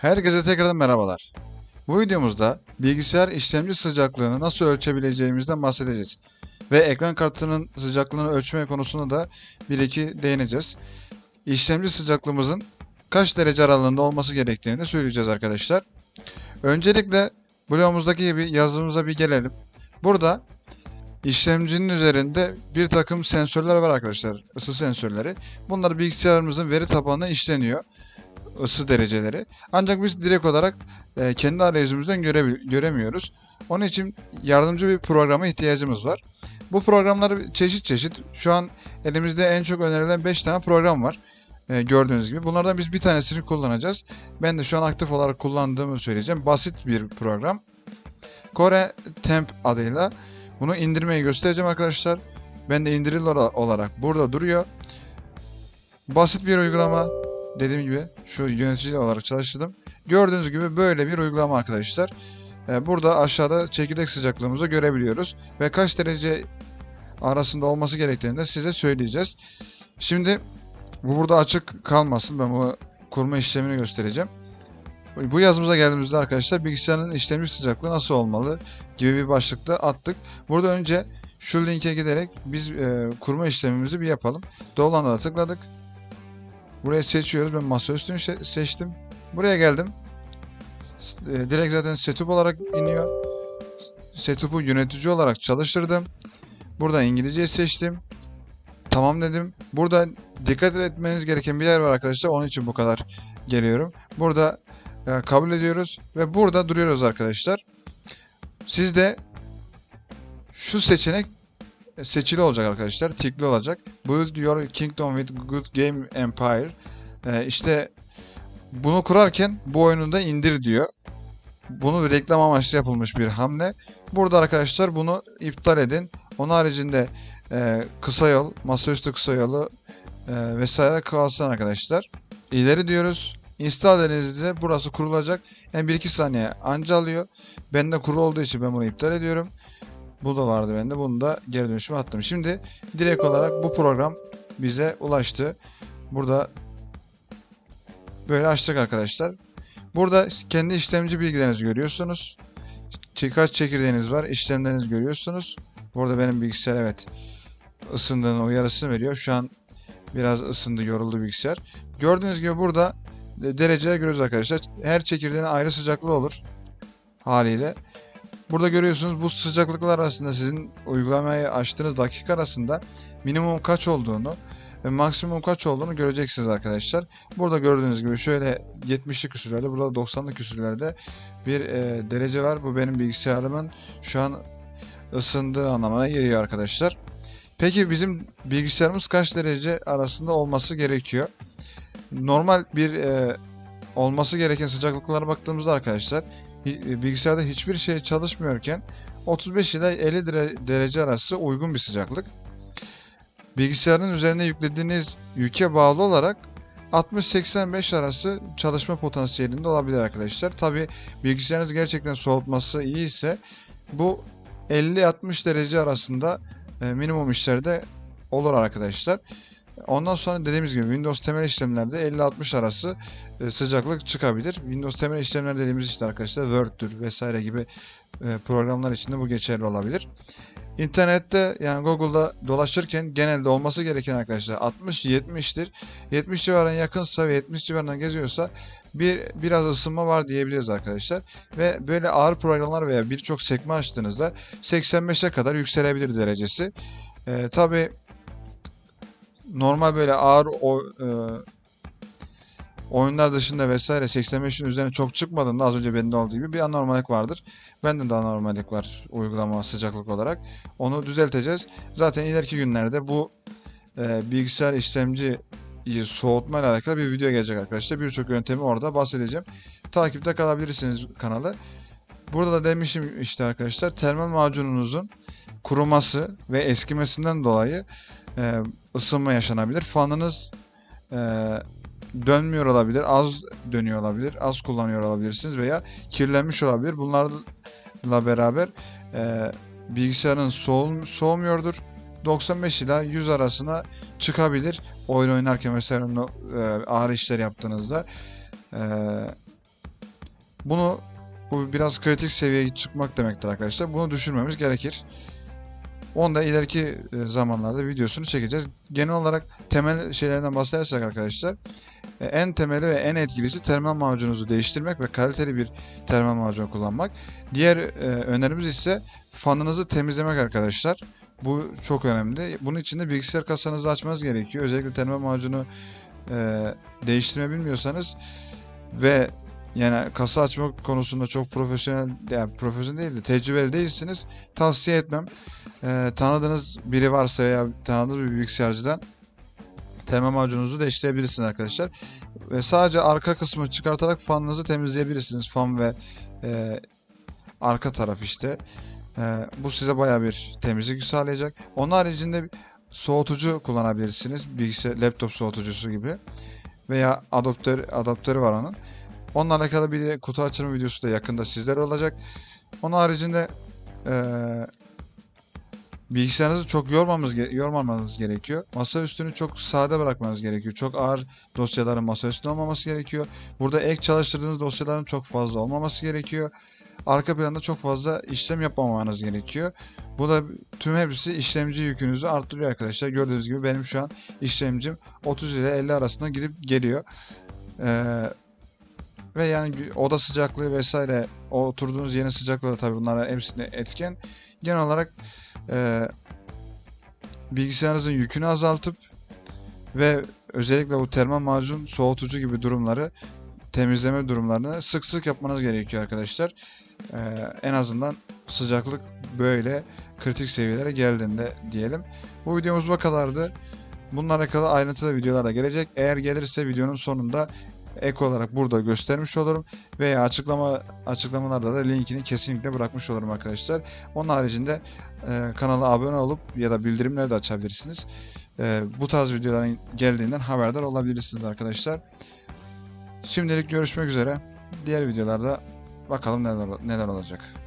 Herkese tekrardan merhabalar. Bu videomuzda bilgisayar işlemci sıcaklığını nasıl ölçebileceğimizden bahsedeceğiz. Ve ekran kartının sıcaklığını ölçme konusunda da bir iki değineceğiz. İşlemci sıcaklığımızın kaç derece aralığında olması gerektiğini de söyleyeceğiz arkadaşlar. Öncelikle bloğumuzdaki gibi yazımıza bir gelelim. Burada işlemcinin üzerinde bir takım sensörler var arkadaşlar. ısı sensörleri. Bunlar bilgisayarımızın veri tabanına işleniyor. Isı dereceleri. Ancak biz direkt olarak e, kendi arayüzümüzden görebil- göremiyoruz. Onun için yardımcı bir programa ihtiyacımız var. Bu programlar çeşit çeşit. Şu an elimizde en çok önerilen 5 tane program var. E, gördüğünüz gibi. Bunlardan biz bir tanesini kullanacağız. Ben de şu an aktif olarak kullandığımı söyleyeceğim. Basit bir program. Core Temp adıyla bunu indirmeyi göstereceğim arkadaşlar. Ben de indirili ola- olarak burada duruyor. Basit bir uygulama. Dediğim gibi şu yönetici olarak çalıştırdım. Gördüğünüz gibi böyle bir uygulama arkadaşlar. Ee, Burada aşağıda çekirdek sıcaklığımızı görebiliyoruz. Ve kaç derece arasında olması gerektiğini de size söyleyeceğiz. Şimdi bu burada açık kalmasın. Ben bu kurma işlemini göstereceğim. Bu yazımıza geldiğimizde arkadaşlar bilgisayarın işlemci sıcaklığı nasıl olmalı gibi bir başlıkta attık. Burada önce şu linke giderek biz e, kurma işlemimizi bir yapalım. Dolan'a tıkladık. Buraya seçiyoruz. Ben masaüstünü şe- seçtim. Buraya geldim. E, Direkt zaten setup olarak iniyor. Setup'u yönetici olarak çalıştırdım. Burada İngilizceyi seçtim. Tamam dedim. Burada dikkat etmeniz gereken bir yer var arkadaşlar. Onun için bu kadar geliyorum. Burada e, kabul ediyoruz ve burada duruyoruz arkadaşlar. Sizde şu seçenek seçili olacak arkadaşlar. Tikli olacak. Build your kingdom with good game empire. Ee, işte bunu kurarken bu oyunu da indir diyor. Bunu reklam amaçlı yapılmış bir hamle. Burada arkadaşlar bunu iptal edin. Onun haricinde e, kısa yol, masaüstü kısa yolu e, vesaire kalsın arkadaşlar. İleri diyoruz. Install dediğinizde burası kurulacak. Yani 1-2 saniye anca alıyor. Bende kuru olduğu için ben bunu iptal ediyorum. Bu da vardı bende. Bunu da geri dönüşüme attım. Şimdi direkt olarak bu program bize ulaştı. Burada böyle açtık arkadaşlar. Burada kendi işlemci bilgilerinizi görüyorsunuz. Kaç çekirdeğiniz var, işlemlerinizi görüyorsunuz. Burada benim bilgisayar evet ısındığını uyarısını veriyor. Şu an biraz ısındı, yoruldu bilgisayar. Gördüğünüz gibi burada de- dereceler görüyoruz arkadaşlar. Her çekirdeğin ayrı sıcaklığı olur haliyle. Burada görüyorsunuz bu sıcaklıklar arasında sizin uygulamayı açtığınız dakika arasında minimum kaç olduğunu ve maksimum kaç olduğunu göreceksiniz arkadaşlar. Burada gördüğünüz gibi şöyle 70'lik küsürlerde, burada 90'lık küsürlerde bir e, derece var. Bu benim bilgisayarımın şu an ısındığı anlamına geliyor arkadaşlar. Peki bizim bilgisayarımız kaç derece arasında olması gerekiyor? Normal bir e, olması gereken sıcaklıklara baktığımızda arkadaşlar bilgisayarda hiçbir şey çalışmıyorken 35 ile 50 dere- derece arası uygun bir sıcaklık. Bilgisayarın üzerine yüklediğiniz yüke bağlı olarak 60-85 arası çalışma potansiyelinde olabilir arkadaşlar. Tabi bilgisayarınız gerçekten soğutması iyi ise bu 50-60 derece arasında e, minimum işlerde olur arkadaşlar. Ondan sonra dediğimiz gibi Windows temel işlemlerde 50-60 arası e, sıcaklık çıkabilir. Windows temel işlemler dediğimiz işte arkadaşlar Word'dür vesaire gibi e, programlar için de bu geçerli olabilir. İnternette yani Google'da dolaşırken genelde olması gereken arkadaşlar 60-70'tir. 70 civarına yakınsa ve 70 civarına geziyorsa bir biraz ısınma var diyebiliriz arkadaşlar. Ve böyle ağır programlar veya birçok sekme açtığınızda 85'e kadar yükselebilir derecesi. E, Tabi normal böyle ağır o, e, oyunlar dışında vesaire 85'in üzerine çok çıkmadığında az önce bende olduğu gibi bir anormallik vardır. Bende de anormallik var uygulama sıcaklık olarak. Onu düzelteceğiz. Zaten ileriki günlerde bu e, bilgisayar işlemci soğutma ile alakalı bir video gelecek arkadaşlar. Birçok yöntemi orada bahsedeceğim. Takipte kalabilirsiniz kanalı. Burada da demişim işte arkadaşlar termal macununuzun kuruması ve eskimesinden dolayı e, ısınma yaşanabilir. Fanınız e, dönmüyor olabilir, az dönüyor olabilir, az kullanıyor olabilirsiniz veya kirlenmiş olabilir. Bunlarla beraber e, bilgisayarın soğum, soğumuyordur. 95 ila 100 arasına çıkabilir. Oyun oynarken onu, e, ağır işler yaptığınızda. E, Bunu bu biraz kritik seviyeye çıkmak demektir arkadaşlar. Bunu düşürmemiz gerekir. Onu da ileriki e, zamanlarda videosunu çekeceğiz. Genel olarak temel şeylerden bahsedersek arkadaşlar e, en temeli ve en etkilisi termal macununuzu değiştirmek ve kaliteli bir termal macun kullanmak. Diğer e, önerimiz ise fanınızı temizlemek arkadaşlar. Bu çok önemli. Bunun için de bilgisayar kasanızı açmanız gerekiyor. Özellikle termal macunu değiştirme bilmiyorsanız ve yani kasa açma konusunda çok profesyonel yani profesyonel değil de tecrübeli değilsiniz. Tavsiye etmem. E, tanıdığınız biri varsa veya tanıdığınız bir bilgisayarcıdan termal macununuzu değiştirebilirsiniz arkadaşlar. Ve sadece arka kısmı çıkartarak fanınızı temizleyebilirsiniz. Fan ve e, arka taraf işte. E, bu size baya bir temizlik sağlayacak. Onun haricinde soğutucu kullanabilirsiniz. Bilgisayar, laptop soğutucusu gibi. Veya adaptör, adaptörü var onun. Onunla alakalı bir kutu açılımı videosu da yakında sizlere olacak. Onun haricinde eee bilgisayarınızı çok yormamız, yormamanız gerekiyor. Masa üstünü çok sade bırakmanız gerekiyor. Çok ağır dosyaların masa üstünde olmaması gerekiyor. Burada ek çalıştırdığınız dosyaların çok fazla olmaması gerekiyor. Arka planda çok fazla işlem yapmamanız gerekiyor. Bu da tüm hepsi işlemci yükünüzü arttırıyor arkadaşlar. Gördüğünüz gibi benim şu an işlemcim 30 ile 50 arasında gidip geliyor. Ee, ve yani oda sıcaklığı vesaire oturduğunuz yerin sıcaklığı da tabii bunlara hepsine etken. Genel olarak e, bilgisayarınızın yükünü azaltıp ve özellikle bu termal macun soğutucu gibi durumları temizleme durumlarını sık sık yapmanız gerekiyor arkadaşlar. Ee, en azından sıcaklık böyle kritik seviyelere geldiğinde diyelim. Bu videomuz bu kadardı. Bununla alakalı ayrıntılı videolar da gelecek. Eğer gelirse videonun sonunda ek olarak burada göstermiş olurum veya açıklama açıklamalarda da linkini kesinlikle bırakmış olurum arkadaşlar. Onun haricinde e, kanala abone olup ya da bildirimleri de açabilirsiniz. E, bu tarz videoların geldiğinden haberdar olabilirsiniz arkadaşlar. Şimdilik görüşmek üzere. Diğer videolarda bakalım neler neler olacak.